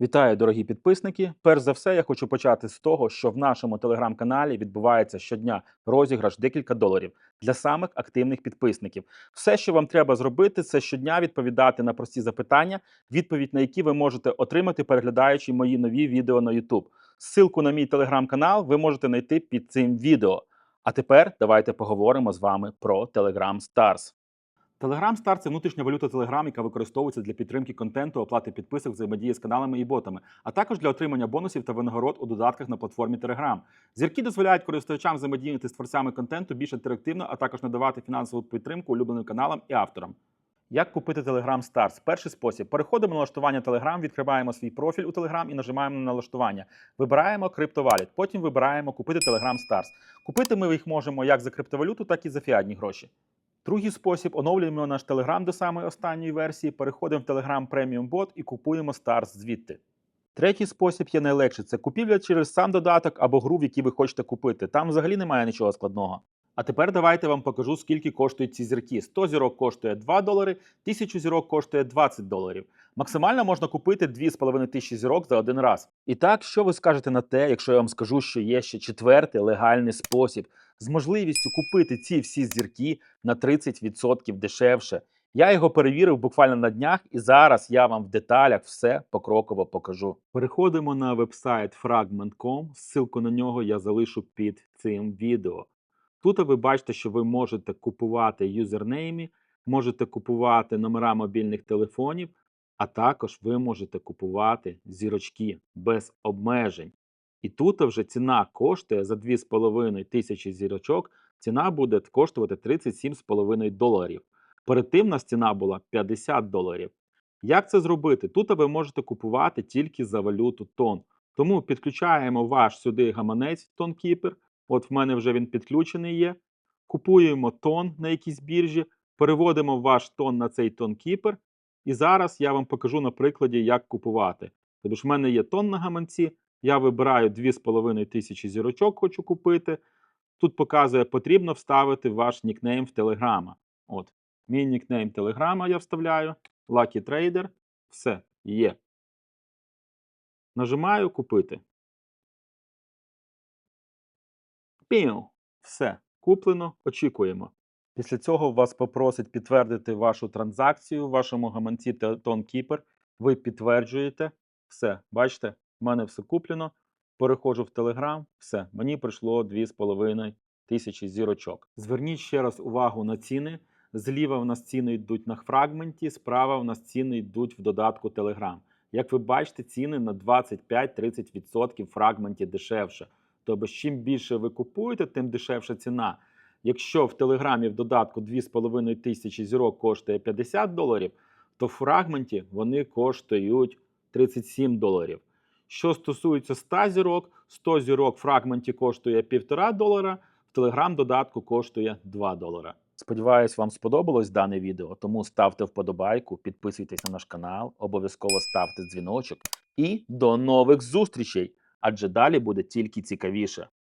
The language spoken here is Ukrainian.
Вітаю, дорогі підписники. Перш за все, я хочу почати з того, що в нашому телеграм-каналі відбувається щодня розіграш декілька доларів для самих активних підписників. Все, що вам треба зробити, це щодня відповідати на прості запитання, відповідь на які ви можете отримати, переглядаючи мої нові відео на YouTube. Ссылку на мій телеграм-канал ви можете знайти під цим відео. А тепер давайте поговоримо з вами про Telegram Stars. Telegram Star – це внутрішня валюта Telegram, яка використовується для підтримки контенту, оплати підписок, взаємодії з каналами і ботами, а також для отримання бонусів та винагород у додатках на платформі Telegram. Зірки дозволяють користувачам взаємодіяти з творцями контенту більш інтерактивно, а також надавати фінансову підтримку улюбленим каналам і авторам. Як купити Telegram Stars? Перший спосіб. Переходимо на налаштування Telegram, відкриваємо свій профіль у Telegram і нажимаємо на налаштування. Вибираємо криптовалют. Потім вибираємо купити Telegram Stars. Купити ми їх можемо як за криптовалюту, так і за фіатні гроші. Другий спосіб оновлюємо наш Telegram до самої останньої версії, переходимо в Telegram Premium Bot і купуємо Stars звідти. Третій спосіб є найлегший це купівля через сам додаток або гру, в який ви хочете купити. Там взагалі немає нічого складного. А тепер давайте вам покажу, скільки коштують ці зірки. 100 зірок коштує 2 долари, 1000 зірок коштує 20 доларів. Максимально можна купити 2,5 тисячі зірок за один раз. І так, що ви скажете на те, якщо я вам скажу, що є ще четвертий легальний спосіб з можливістю купити ці всі зірки на 30% дешевше. Я його перевірив буквально на днях, і зараз я вам в деталях все покроково покажу. Переходимо на вебсайт fragment.com, ссылку на нього я залишу під цим відео. Тут ви бачите, що ви можете купувати юзернейми, можете купувати номера мобільних телефонів, а також ви можете купувати зірочки без обмежень. І тут вже ціна коштує за 2,5 тисячі зірочок, ціна буде коштувати 37,5 доларів. Перед тим у нас ціна була 50 доларів. Як це зробити? Тут ви можете купувати тільки за валюту тон. Тому підключаємо ваш сюди гаманець TonKeeper. От в мене вже він підключений є. Купуємо тон на якійсь біржі, переводимо ваш тон на цей TonKeeper. І зараз я вам покажу на прикладі, як купувати. Тобто в мене є тон на гаманці, я вибираю 2,5 тисячі зірочок, хочу купити. Тут показує, потрібно вставити ваш нікнейм в Телеграма. От, мій нікнейм Телеграма я вставляю. Lucky Trader. Все, є. Нажимаю купити. Піу. Все, куплено, очікуємо. Після цього вас попросить підтвердити вашу транзакцію в вашому гаманці TonKeeper. Ви підтверджуєте. Все, бачите, в мене все куплено. Переходжу в Telegram, все, мені прийшло 2,5 тисячі зірочок. Зверніть ще раз увагу на ціни. Зліва в нас ціни йдуть на фрагменті, справа в нас ціни йдуть в додатку Telegram. Як ви бачите, ціни на 25-30% в фрагменті дешевше. Тобто, чим більше ви купуєте, тим дешевша ціна. Якщо в Телеграмі в додатку 2,5 тисячі зірок коштує 50 доларів, то в фрагменті вони коштують 37 доларів. Що стосується 100 зірок, 100 зірок в фрагменті коштує 1,5 долара, в Телеграм додатку коштує 2 долара. Сподіваюсь, вам сподобалось дане відео, тому ставте вподобайку, підписуйтесь на наш канал, обов'язково ставте дзвіночок і до нових зустрічей! Адже далі буде тільки цікавіше.